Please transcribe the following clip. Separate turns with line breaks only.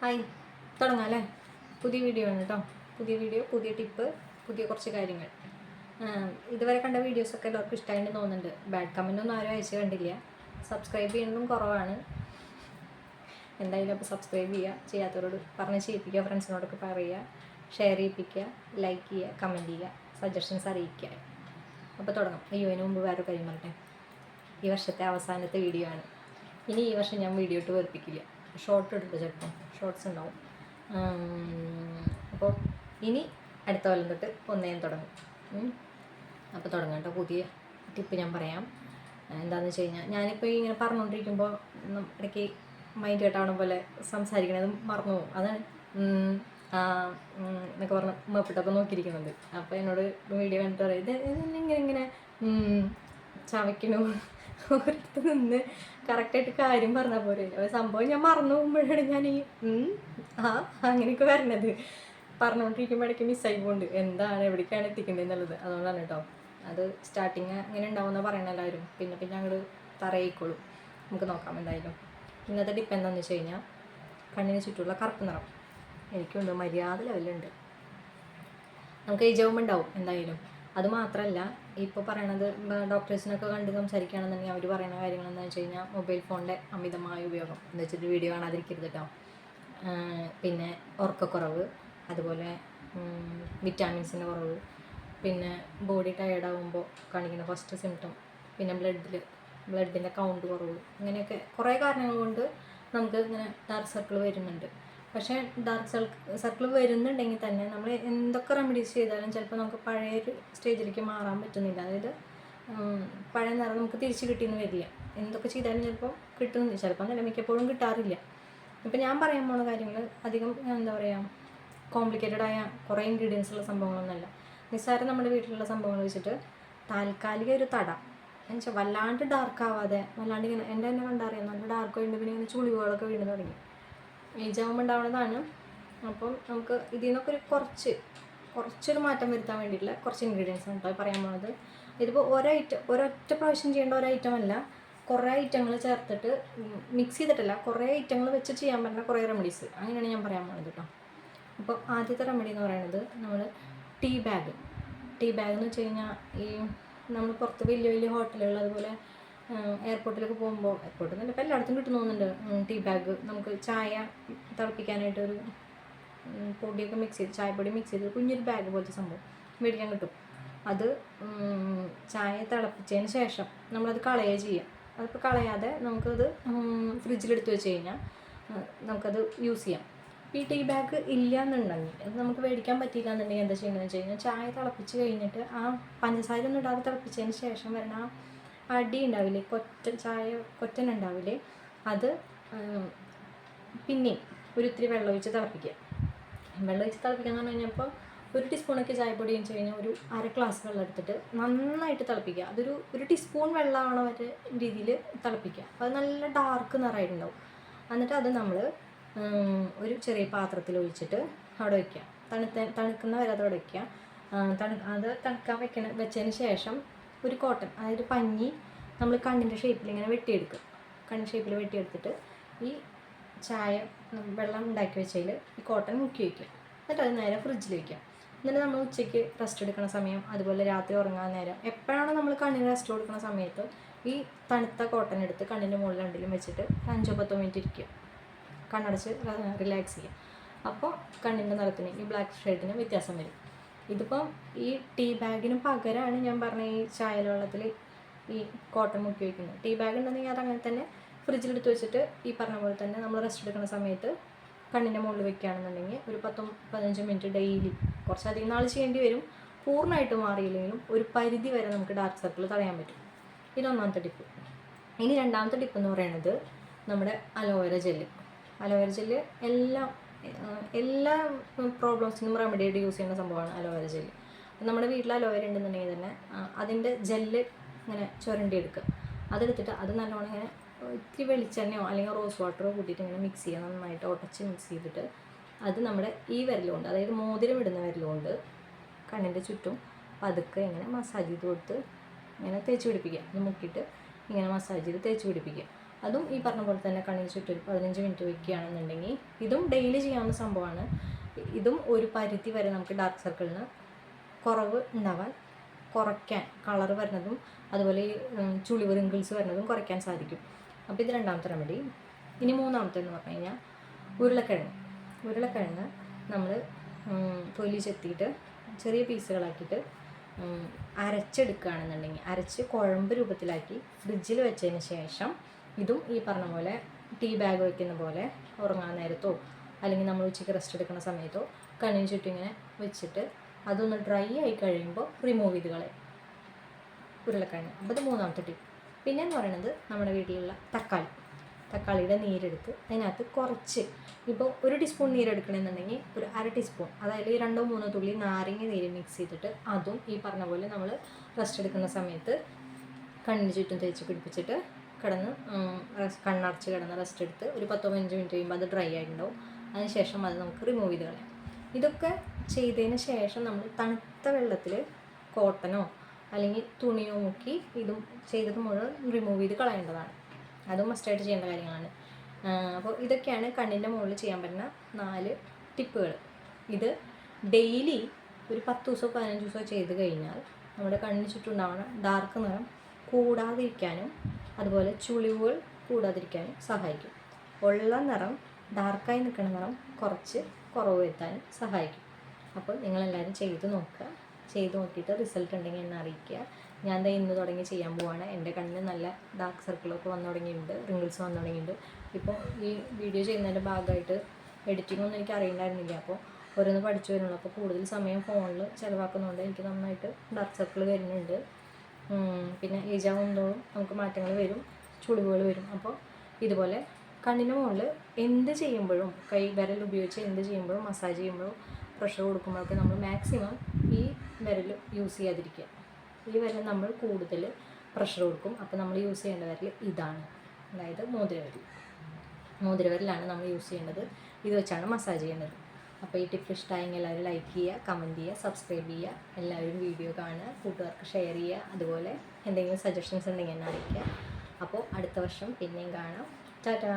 Hi തുടങ്ങാം അല്ലേ പുതിയ വീഡിയോ ആണ് കേട്ടോ പുതിയ വീഡിയോ പുതിയ ടിപ്പ് പുതിയ കുറച്ച് കാര്യങ്ങൾ. ഇതുവരെ കണ്ട വീഡിയോസൊക്കെ എല്ലാവർക്കും ഇഷ്ടമായിട്ട് തോന്നുന്നുണ്ട്. ബാഡ് കമന്റ് ഒന്നും ആരും അയച്ചു കണ്ടില്ല. സബ്സ്ക്രൈബ് ചെയ്യുന്നതും കുറവാണ്. എന്തായാലും അപ്പോൾ സബ്സ്ക്രൈബ് ചെയ്യുക ചെയ്യാത്തവരോട് പറഞ്ഞ് ചെയ്യിപ്പിക്കുക ഫ്രണ്ട്സിനോടൊക്കെ പറയുക ഷെയർ ചെയ്യിപ്പിക്കുക ലൈക്ക് ചെയ്യുക കമന്റ് ചെയ്യുക സജഷൻസ് അറിയിക്കുക. അപ്പോൾ തുടങ്ങാം. അയ്യോ അതിന് മുമ്പ് വേറെ കാര്യം പറഞ്ഞേ ഈ വർഷത്തെ അവസാനത്തെ വീഡിയോ ആണ്. ഇനി ഈ വർഷം ഞാൻ വീഡിയോ ഇട്ട് വെറുപ്പിക്കില്ല. ഷോർട്ട് എടുക്കും ചിലപ്പം. ഷോർട്ട്സ് ഉണ്ടാവും. അപ്പോൾ ഇനി അടുത്ത കൊല്ലം തൊട്ട് ഒന്നേം തുടങ്ങും. അപ്പോൾ തുടങ്ങാം കേട്ടോ പുതിയ ടിപ്പ് ഞാൻ പറയാം. എന്താണെന്ന് വെച്ച് കഴിഞ്ഞാൽ ഞാനിപ്പോൾ ഇങ്ങനെ പറഞ്ഞുകൊണ്ടിരിക്കുമ്പോൾ ഇടയ്ക്ക് മൈൻഡ് കേട്ടാവണ പോലെ സംസാരിക്കണത് മറന്നു പോകും. അതാണ് എന്നൊക്കെ പറഞ്ഞ് മേപ്പിട്ടൊക്കെ നോക്കിയിരിക്കുന്നത്. അപ്പോൾ എന്നോട് വീഡിയോ കണ്ടിട്ട് പറയും ഇത് ഇങ്ങനെ ഇങ്ങനെ ചവയ്ക്കണു. ഒരിടത്ത് നിന്ന് കറക്റ്റായിട്ട് കാര്യം പറഞ്ഞാൽ പോരെ. സംഭവം ഞാൻ മറന്നു പോകുമ്പോഴാണ് ഞാൻ ഈ ആ അങ്ങനെയൊക്കെ വരണത്. പറഞ്ഞുകൊണ്ടിരിക്കുമ്പോൾ മിസ്സായി പോകുന്നുണ്ട് എന്താണ് എവിടേക്കാണ് എത്തിക്കേണ്ടത് എന്നുള്ളത്. അതുകൊണ്ടാണ് കേട്ടോ. അത് സ്റ്റാർട്ടിങ് അങ്ങനെ ഉണ്ടാവുമെന്ന് പറയണ എല്ലാവരും. പിന്നെ പിന്നെ അങ്ങോട്ട് തറയിക്കോളും നമുക്ക് നോക്കാം എന്തായാലും. ഇന്നത്തെ ടിപ്പ് എന്താണെന്ന് വെച്ച് കഴിഞ്ഞാൽ കണ്ണിന് ചുറ്റുമുള്ള കറുപ്പ് നിറം. എനിക്കുണ്ട്. മര്യാദ ലെവലുണ്ട് നമുക്ക് ഈ ഉണ്ടാവും എന്തായാലും. അത് മാത്രമല്ല ഇപ്പോൾ പറയണത് ഡോക്ടേഴ്സിനൊക്കെ കണ്ട് സംസാരിക്കുകയാണെന്നുണ്ടെങ്കിൽ അവർ പറയുന്ന കാര്യങ്ങൾ എന്താണെന്ന് വെച്ച് കഴിഞ്ഞാൽ മൊബൈൽ ഫോണിന്റെ അമിതമായ ഉപയോഗം. എന്ന് വെച്ചിട്ട് വീഡിയോ കാണാതിരിക്കരുത് കേട്ടോ പിന്നെ ഉറക്കക്കുറവ് അതുപോലെ വിറ്റാമിൻസിന്റെ കുറവ് പിന്നെ ബോഡി ടയേർഡ് ടയേർഡാകുമ്പോൾ കാണിക്കുന്ന ഫസ്റ്റ് സിംറ്റം പിന്നെ ബ്ലഡിൽ ബ്ലഡിന്റെ കൗണ്ട് കുറവ് ഇങ്ങനെയൊക്കെ കുറേ കാരണങ്ങൾ കൊണ്ട് നമുക്ക് ഇങ്ങനെ ഡാർക്ക് സർക്കിൾ വരുന്നുണ്ട്. പക്ഷേ ഡാർക്ക് സർക്കിൾ വരുന്നുണ്ടെങ്കിൽ തന്നെ നമ്മൾ എന്തൊക്കെ റെമഡീസ് ചെയ്താലും ചിലപ്പോൾ നമുക്ക് പഴയ ഒരു സ്റ്റേജിലേക്ക് മാറാൻ പറ്റുന്നില്ല. അതായത് പഴയ നിറം നമുക്ക് തിരിച്ച് കിട്ടിയെന്ന് വരില്ല. എന്തൊക്കെ ചെയ്താലും ചിലപ്പോൾ കിട്ടുന്നില്ല. ചിലപ്പോൾ നല്ല മിക്കപ്പോഴും കിട്ടാറില്ല. ഇപ്പം ഞാൻ പറയാൻ പോകുന്ന കാര്യങ്ങൾ അധികം എന്താ പറയുക കോംപ്ലിക്കേറ്റഡ് ആയ കുറേ ഇൻഗ്രീഡിയൻസ് ഉള്ള സംഭവങ്ങളൊന്നുമല്ല. നിസ്സാരം നമ്മുടെ വീട്ടിലുള്ള സംഭവങ്ങൾ വെച്ചിട്ട് താൽക്കാലിക ഒരു തട. എന്നുവെച്ചാൽ വല്ലാണ്ട് ഡാർക്ക് ആവാതെ വല്ലാണ്ട് ഇങ്ങനെ എന്റെ തന്നെ കണ്ടറിയാം നല്ല ഡാർക്ക് വീണ്ടും പിന്നെ ഇങ്ങനെ ചുളിവുകളൊക്കെ വീണ് തുടങ്ങി. ഏജ് ആകുമ്പോൾ ഉണ്ടാവുന്നതാണ് അപ്പം നമുക്ക് ഇതിൽ നിന്നൊക്കെ ഒരു കുറച്ച് കുറച്ചൊരു മാറ്റം വരുത്താൻ വേണ്ടിയിട്ടുള്ള കുറച്ച് ഇൻഗ്രീഡിയൻസ് ആണ് കേട്ടോ പറയാൻ പോകുന്നത് ഇതിപ്പോൾ ഒരൈറ്റം ഒരൊറ്റ പ്രാവശ്യം ചെയ്യേണ്ട ഒരു ഐറ്റം അല്ല കുറേ ഐറ്റങ്ങൾ ചേർത്തിട്ട് മിക്സ് ചെയ്തിട്ടല്ല കുറേ ഐറ്റങ്ങൾ വെച്ച് ചെയ്യാൻ പറ്റുന്ന കുറേ റെമഡീസ് അങ്ങനെയാണ് ഞാൻ പറയാൻ പോകുന്നത് കേട്ടോ അപ്പോൾ ആദ്യത്തെ റെമഡി എന്ന് പറയുന്നത് നമ്മൾ ടീ ബാഗ്. ടീ ബാഗ് എന്ന് വെച്ച് കഴിഞ്ഞാൽ ഈ നമ്മൾ പുറത്ത് വലിയ വലിയ ഹോട്ടലുകൾ അതുപോലെ എയർപോർട്ടിലൊക്കെ പോകുമ്പോൾ എയർപോർട്ടിൽ നിന്ന് ഇപ്പോൾ എല്ലായിടത്തും കിട്ടുന്നു തോന്നുന്നുണ്ട്. ടീ ബാഗ് നമുക്ക് ചായ തിളപ്പിക്കാനായിട്ട് ഒരു പൊടിയൊക്കെ മിക്സ് ചെയ്ത് ചായപ്പൊടി മിക്സ് ചെയ്ത് കുഞ്ഞൊരു ബാഗ് പോലത്തെ സംഭവം മേടിക്കാൻ കിട്ടും. അത് ചായ തിളപ്പിച്ചതിന് ശേഷം നമ്മളത് കളയുക ചെയ്യുക. അതിപ്പോൾ കളയാതെ നമുക്കത് ഫ്രിഡ്ജിലെടുത്ത് വെച്ച് കഴിഞ്ഞാൽ നമുക്കത് യൂസ് ചെയ്യാം. ഈ ടീ ബാഗ് ഇല്ല എന്നുണ്ടെങ്കിൽ അത് നമുക്ക് മേടിക്കാൻ പറ്റിയില്ല എന്നുണ്ടെങ്കിൽ എന്താ ചെയ്യണമെന്ന് വെച്ച് കഴിഞ്ഞാൽ ചായ തിളപ്പിച്ച് കഴിഞ്ഞിട്ട് ആ പഞ്ചസാര ഒന്നും ഇടാതെ തിളപ്പിച്ചതിന് ശേഷം വരുന്ന ആ അടി ഉണ്ടാവില്ലേ കൊറ്റ ചായ കൊറ്റൻ ഉണ്ടാവില്ലേ അത് പിന്നെയും ഒരു ഇത്തിരി വെള്ളം ഒഴിച്ച് തിളപ്പിക്കുക. വെള്ളം ഒഴിച്ച് തിളപ്പിക്കുക എന്ന് പറഞ്ഞു കഴിഞ്ഞപ്പോൾ ഒരു ടീസ്പൂണൊക്കെ ചായപ്പൊടി വെച്ച് കഴിഞ്ഞാൽ ഒരു അര ഗ്ലാസ് വെള്ളം എടുത്തിട്ട് നന്നായിട്ട് തിളപ്പിക്കുക. അതൊരു ഒരു ടീസ്പൂൺ വെള്ളമാണോ വരെ രീതിയിൽ തിളപ്പിക്കുക. അത് നല്ല ഡാർക്ക് നിറമായിട്ടുണ്ടാവും. എന്നിട്ട് അത് നമ്മൾ ഒരു ചെറിയ പാത്രത്തിൽ ഒഴിച്ചിട്ട് അവിടെ വയ്ക്കുക തണുത്ത തണുക്കുന്ന വരെ അത് അവിടെ വയ്ക്കുക തണു അത് തണുക്കാൻ വെക്കണ വെച്ചതിന് ശേഷം ഒരു കോട്ടൺ അതായത് പഞ്ഞി നമ്മൾ കണ്ണിന്റെ ഷേപ്പിൽ ഇങ്ങനെ വെട്ടിയെടുക്കും. കണ്ണ് ഷേപ്പിൽ വെട്ടിയെടുത്തിട്ട് ഈ ചായ വെള്ളം ഉണ്ടാക്കി വെച്ചതിൽ ഈ കോട്ടൺ മുക്കി വയ്ക്കുക എന്നിട്ട് അത് നേരെ ഫ്രിഡ്ജിൽ വയ്ക്കുക എന്നിട്ട് നമ്മൾ ഉച്ചയ്ക്ക് റെസ്റ്റ് എടുക്കുന്ന സമയം അതുപോലെ രാത്രി ഉറങ്ങാൻ നേരം എപ്പോഴാണോ നമ്മൾ കണ്ണിന് റെസ്റ്റ് കൊടുക്കുന്ന സമയത്ത് ഈ തണുത്ത കോട്ടൺ എടുത്ത് കണ്ണിന്റെ മുകളിൽ രണ്ടിലും വെച്ചിട്ട് അഞ്ചോ പത്തോ മിനിറ്റ് ഇരിക്കുക. കണ്ണടച്ച് റിലാക്സ് ചെയ്യുക. അപ്പോൾ കണ്ണിന്റെ നിറത്തിന് ഈ ബ്ലാക്ക് ഷെയ്ഡിന് വ്യത്യാസം വരും. ഇതിപ്പം ഈ ടീ ബാഗിന് പകരമാണ് ഞാൻ പറഞ്ഞ ഈ ചായല വെള്ളത്തിൽ ഈ കോട്ടൺ മുക്കി വയ്ക്കുന്നത് ടീ ബാഗ് ഉണ്ടെങ്കിൽ അത് അങ്ങനെ തന്നെ ഫ്രിഡ്ജിലെടുത്ത് വെച്ചിട്ട് ഈ പറഞ്ഞ പോലെ തന്നെ നമ്മൾ റെസ്റ്റ് എടുക്കുന്ന സമയത്ത് കണ്ണിന്റെ മുകളിൽ വെക്കുകയാണെന്നുണ്ടെങ്കിൽ ഒരു പത്തും പതിനഞ്ചും മിനിറ്റ് ഡെയിലി കുറച്ചധികം നാൾ ചെയ്യേണ്ടി വരും. പൂർണമായിട്ട് മാറിയില്ലെങ്കിലും ഒരു പരിധി വരെ നമുക്ക് ഡാർക്ക് സർക്കിൾ തടയാൻ പറ്റും. ഇതൊന്നാമത്തെ ടിപ്പ് ഇനി രണ്ടാമത്തെ ടിപ്പ് എന്ന് പറയുന്നത് നമ്മുടെ അലോവേര ജെല്ല് അലോവേര ജെല്ല് എല്ലാ എല്ലാ പ്രോബ്ലംസിനും റെമഡി ആയിട്ട് യൂസ് ചെയ്യുന്ന സംഭവമാണ് അലോവേര ജെല്ല് നമ്മുടെ വീട്ടിൽ അലോവേര ഉണ്ടെന്നുണ്ടെങ്കിൽ തന്നെ അതിന്റെ ജെല്ല് ഇങ്ങനെ ചുരണ്ടി എടുക്കുക അതെടുത്തിട്ട് അത് നല്ലോണം ഇങ്ങനെ ഇത്തിരി വെളിച്ചെണ്ണയോ അല്ലെങ്കിൽ റോസ് വാട്ടറോ കൂട്ടിയിട്ട് ഇങ്ങനെ മിക്സ് ചെയ്യുക നന്നായിട്ട് ഉടച്ച് മിക്സ് ചെയ്തിട്ട് അത് നമ്മുടെ ഈ വിരലുകൊണ്ട് അതായത് മോതിരം ഇടുന്ന വിരലുകൊണ്ട് കണ്ണിന്റെ ചുറ്റും പതുക്കെ ഇങ്ങനെ മസാജ് ചെയ്ത് കൊടുത്ത് ഇങ്ങനെ തേച്ച് പിടിപ്പിക്കുക. അത് മുക്കിയിട്ട് ഇങ്ങനെ മസാജ് ചെയ്ത് തേച്ച് പിടിപ്പിക്കുക. അതും ഈ പറഞ്ഞ പോലെ തന്നെ കണ്ണിന് ചുറ്റും പതിനഞ്ച് മിനിറ്റ് വയ്ക്കുകയാണെന്നുണ്ടെങ്കിൽ ഇതും ഡെയിലി ചെയ്യാവുന്ന സംഭവമാണ്. ഇതും ഒരു പരിധി വരെ നമുക്ക് ഡാർക്ക് സർക്കിളിന് കുറവ് ഉണ്ടാവാൻ കുറയ്ക്കാൻ കളർ വരുന്നതും അതുപോലെ ചുളിവ് റിങ്കിൾസ് വരുന്നതും കുറയ്ക്കാൻ സാധിക്കും. അപ്പോൾ ഇത് രണ്ടാമത്തെ റെമഡി ഇനി മൂന്നാമത്തെ എന്ന് പറഞ്ഞു കഴിഞ്ഞാൽ ഉരുളക്കിഴങ്ങ്. ഉരുളക്കിഴങ്ങ് നമ്മൾ തൊലി ചെത്തിയിട്ട് ചെറിയ പീസുകളാക്കിയിട്ട് അരച്ചെടുക്കുകയാണെന്നുണ്ടെങ്കിൽ അരച്ച് കുഴമ്പ് രൂപത്തിലാക്കി ഫ്രിഡ്ജിൽ വെച്ചതിന് ശേഷം ഇതും ഈ പറഞ്ഞ പോലെ ടീ ബാഗ് വെക്കുന്ന പോലെ ഉറങ്ങാൻ നേരത്തോ അല്ലെങ്കിൽ നമ്മൾ ഉച്ചയ്ക്ക് റെസ്റ്റ് എടുക്കുന്ന സമയത്തോ കണ്ണിന് ചുറ്റും ഇങ്ങനെ വെച്ചിട്ട് അതൊന്ന് ഡ്രൈ ആയി കഴിയുമ്പോൾ റിമൂവ് ചെയ്ത് കളയും. ഉരുളക്കിഴങ്ങ്. അപ്പോൾ ഇത് മൂന്നാമത്തെ ടിപ്പ് പിന്നെ എന്ന് പറയുന്നത് നമ്മുടെ വീട്ടിലുള്ള തക്കാളി. തക്കാളിയുടെ നീരെടുത്ത് അതിനകത്ത് കുറച്ച് ഇപ്പോൾ ഒരു ടീസ്പൂൺ നീരെടുക്കണമെന്നുണ്ടെങ്കിൽ ഒരു അര ടീസ്പൂൺ അതായത് രണ്ടോ മൂന്നോ തുള്ളി നാരങ്ങ നീര് മിക്സ് ചെയ്തിട്ട് അതും ഈ പറഞ്ഞ പോലെ നമ്മൾ റെസ്റ്റ് എടുക്കുന്ന സമയത്ത് കണ്ണിന് ചുറ്റും തേച്ച് പിടിപ്പിച്ചിട്ട് കിടന്ന് റെസ്റ്റ് റെസ്- കണ്ണടച്ച് കിടന്ന് റെസ്റ്റ് എടുത്ത് ഒരു പത്തോ പതിനഞ്ച് മിനിറ്റ് കഴിയുമ്പോൾ അത് ഡ്രൈ ആയിട്ടുണ്ടാവും. അതിനുശേഷം അത് നമുക്ക് റിമൂവ് ചെയ്ത് കളയാം. ഇതൊക്കെ ചെയ്തതിന് ശേഷം നമ്മൾ തണുത്ത വെള്ളത്തിൽ കോട്ടനോ അല്ലെങ്കിൽ തുണിയോ മുക്കി ഇതും ചെയ്തത് മുഴുവൻ റിമൂവ് ചെയ്ത് കളയേണ്ടതാണ്. അതും മസ്റ്റായിട്ട് ചെയ്യേണ്ട കാര്യങ്ങളാണ്. അപ്പോൾ ഇതൊക്കെയാണ് കണ്ണിന്റെ മുകളിൽ ചെയ്യാൻ പറ്റുന്ന നാല് ടിപ്പുകൾ. ഇത് ഡെയിലി ഒരു പത്ത് ദിവസമോ പതിനഞ്ച് ദിവസമോ ചെയ്ത് കഴിഞ്ഞാൽ നമ്മുടെ കണ്ണിന് ചുറ്റും ഉണ്ടാവുന്ന ഡാർക്ക് നിറം കൂടാതിരിക്കാനും അതുപോലെ ചുളിവുകൾ കൂടാതിരിക്കാനും സഹായിക്കും. ഉള്ള നിറം ഡാർക്കായി നിൽക്കുന്ന നിറം കുറച്ച് കുറവ് വരുത്താനും സഹായിക്കും. അപ്പോൾ നിങ്ങളെല്ലാവരും ചെയ്ത് നോക്കുക. ചെയ്ത് നോക്കിയിട്ട് റിസൾട്ട് ഉണ്ടെങ്കിൽ എന്നെ അറിയിക്കുക. ഞാൻ ദേ ഇന്ന് തുടങ്ങി ചെയ്യാൻ പോവാണ്. എന്റെ കണ്ണിന് നല്ല ഡാർക്ക് സർക്കിളൊക്കെ വന്നു തുടങ്ങിയിട്ടുണ്ട്. റിങ്കിൾസ് വന്നു തുടങ്ങിയിട്ടുണ്ട്. ഇപ്പോൾ ഈ വീഡിയോ ചെയ്യുന്നതിന്റെ ഭാഗമായിട്ട് എഡിറ്റിംഗ് ഒന്നും എനിക്ക് അറിയണ്ടായിരുന്നില്ല. അപ്പോൾ ഓരോന്ന് പഠിച്ചു വരുന്നുള്ളൂ. അപ്പോൾ കൂടുതൽ സമയം ഫോണിൽ ചിലവാക്കുന്നതുകൊണ്ട് എനിക്ക് നന്നായിട്ട് ഡാർക്ക് സർക്കിൾ വരുന്നുണ്ട്. പിന്നെ ഏജ് ആകുന്നതോറും നമുക്ക് മാറ്റങ്ങൾ വരും ചുളിവുകൾ വരും. അപ്പോൾ ഇതുപോലെ കണ്ണിന് മുകളിൽ എന്ത് ചെയ്യുമ്പോഴും കൈ വിരൽ ഉപയോഗിച്ച് എന്ത് ചെയ്യുമ്പോഴും മസാജ് ചെയ്യുമ്പോഴും പ്രഷർ കൊടുക്കുമ്പോഴൊക്കെ നമ്മൾ മാക്സിമം ഈ വിരൽ യൂസ് ചെയ്യാതിരിക്കുക. ഈ വിരൽ നമ്മൾ കൂടുതൽ പ്രഷർ കൊടുക്കും. അപ്പോൾ നമ്മൾ യൂസ് ചെയ്യേണ്ട വിരൽ ഇതാണ്. അതായത് മോതിരവിരൽ. മോതിരവിരലാണ് നമ്മൾ യൂസ് ചെയ്യേണ്ടത്. ഇത് വെച്ചാണ് മസാജ് ചെയ്യേണ്ടത്. അപ്പോൾ ഈ ടിപ്പ് ഇഷ്ടമായെങ്കിൽ എല്ലാവരും ലൈക്ക് ചെയ്യുക കമന്റ് ചെയ്യുക സബ്സ്ക്രൈബ് ചെയ്യുക എല്ലാവരും വീഡിയോ കാണുക കൂട്ടുകാർക്ക് ഷെയർ ചെയ്യുക അതുപോലെ എന്തെങ്കിലും സജഷൻസ് ഉണ്ടെങ്കിൽ എന്നെ അറിയിക്കുക. അപ്പോൾ അടുത്ത വർഷം പിന്നെയും കാണാം. ടാറ്റാ.